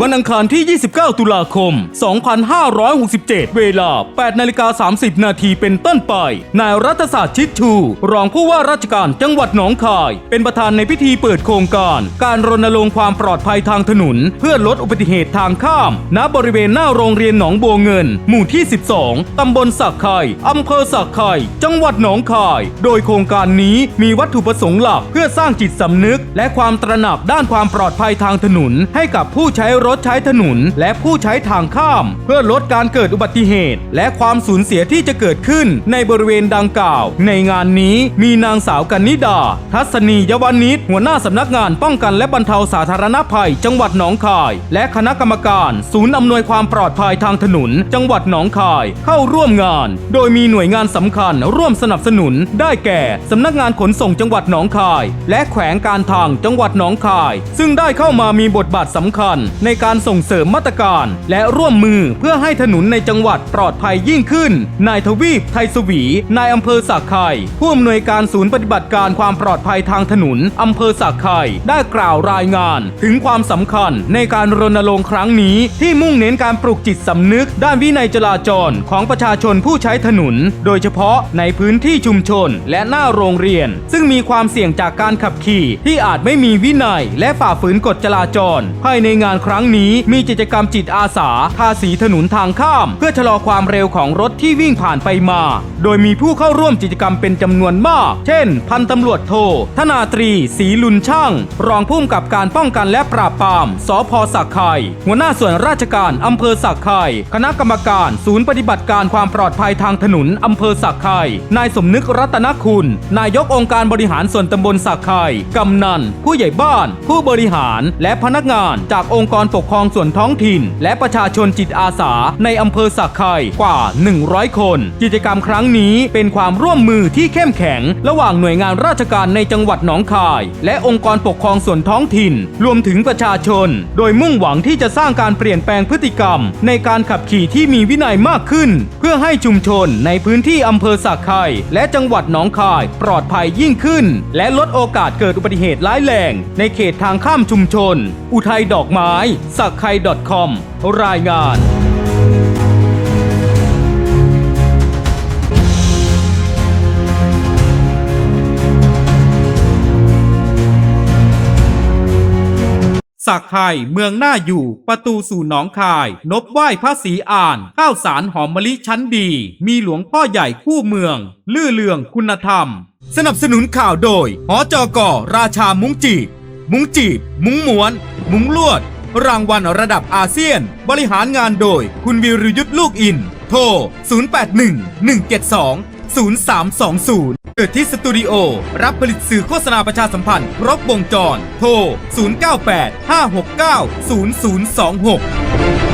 วันอังคารที่ 29 ตุลาคม 2567 เวลา 8นาฬิกา30 นาทีเป็นต้นไป นายรัฐศาสตร์ชิดชู รองผู้ว่าราชการจังหวัดหนองคาย เป็นประธานในพิธีเปิดโครงการ การรณรงค์ความปลอดภัยทางถนน เพื่อลดอุบัติเหตุทางข้าม ณ บริเวณหน้าโรงเรียนหนองบัวเงิน หมู่ที่ 12 ตำบลสักไข่อำเภอสักไข่จังหวัดหนองคาย โดยโครงการนี้มีวัตถุประสงค์หลัก เพื่อสร้างจิตสำนึก และความตระหนักด้านความปลอดภัยทางถนนให้กับผู้ใช้รถใช้ถนนและผู้ใช้ทางข้าม เพื่อลดการเกิดอุบัติเหตุ และความสูญเสียที่จะเกิดขึ้นในบริเวณดังกล่าว ในงานนี้มีนางสาวกันนิดา ทัศนียวานิชหัวหน้าสำนักงานป้องกันและบรรเทาสาธารณภัย จังหวัดหนองคาย และคณะกรรมการ ศูนย์อำนวยความปลอดภัยทางถนน จังหวัดหนองคายเข้าร่วมงาน โดยมีหน่วยงานสำคัญร่วมสนับสนุน ได้แก่สำนักงานขนส่งจังหวัดหนองคาย และแขวงการทางจังหวัดหนองคาย ซึ่งได้เข้ามามีบทบาทสำคัญในการส่งเสริมมาตรการ และร่วมมือเพื่อให้ถนนในจังหวัดปลอดภัยยิ่งขึ้น นายทวีปไทยสวี นายอำเภอสักไข่ผู้อำนวยการศูนย์ปฏิบัติการความปลอดภัยทางถนนอำเภอสักไข่ได้กล่าวรายงาน ถึงความสำคัญในการรณรงค์ครั้งนี้ ที่มุ่งเน้นการปลุกจิตสำนึก ด้านวินัยจราจรของประชาชนผู้ใช้ถนน โดยเฉพาะในพื้นที่ชุมชนและหน้าโรงเรียน ซึ่งมีความเสี่ยงจากการขับขี่ ที่อาจไม่มีวินัยและฝ่าฝืนกฎจราจร ภายในงานครั้งนี้มีกิจกรรมจิตอาสาทาสีถนนทางข้าม เพื่อชะลอความเร็วของรถที่วิ่งผ่านไปมา โดยมีผู้เข้าร่วมกิจกรรมเป็นจำนวนมาก เช่น พันตำรวจโท ธนาตรีศรีลุนช่าง รองผู้กำกับการป้องกันและปราบปราม สพสักไข่หัวหน้าส่วนราชการอำเภอสักไข่คณะกรรมการ ศูนย์ปฏิบัติการความปลอดภัยทางถนนอำเภอสักไข่นายสมนึกรัตนคุณ นายกองค์การบริหารส่วนตำบลสักไข่กำนัน ผู้ใหญ่บ้าน ผู้บริหารและพนักงานจากองค์กรปกครองส่วนท้องถิ่น และประชาชนจิตอาสา ในอำเภอสักไข่กว่า 100 คน กิจกรรมครั้งนี้เป็นความร่วมมือที่เข้มแข็ง ระหว่างหน่วยงานราชการในจังหวัดหนองคาย และองค์กรปกครองส่วนท้องถิ่น รวมถึงประชาชน โดยมุ่งหวังที่จะสร้างการเปลี่ยนแปลงพฤติกรรม ในการขับขี่ที่มีวินัยมากขึ้น เพื่อให้ชุมชนในพื้นที่อำเภอสักไข่และจังหวัดหนองคายปลอดภัยยิ่งขึ้น และลดโอกาสเกิดอุบัติเหตุร้ายแรง ในเขตทางข้ามชุมชน อุทัยดอกไม้สักไข่ .com รายงานสักไข่เมืองหน้าอยู่ ประตูสู่หนองคาย นบไหว้พระศรีอ่าน ข้าวสารหอมมะลิชั้นดี มีหลวงพ่อใหญ่คู่เมือง ลื่อเลืองคุณธรรม สนับสนุนข่าวโดยหอจอกอราชามุ้งจีบ มุ้งจีบ มุ้งม้วน มุ้งลวด รางวัลระดับอาเซียน บริหารงานโดยคุณวิรยุทธ์ลูกอิน โทร 081 172 0320เกิดที่สตูดิโอ รับผลิตสื่อโฆษณาประชาสัมพันธ์ ครบวงจร โทร 098 569 0026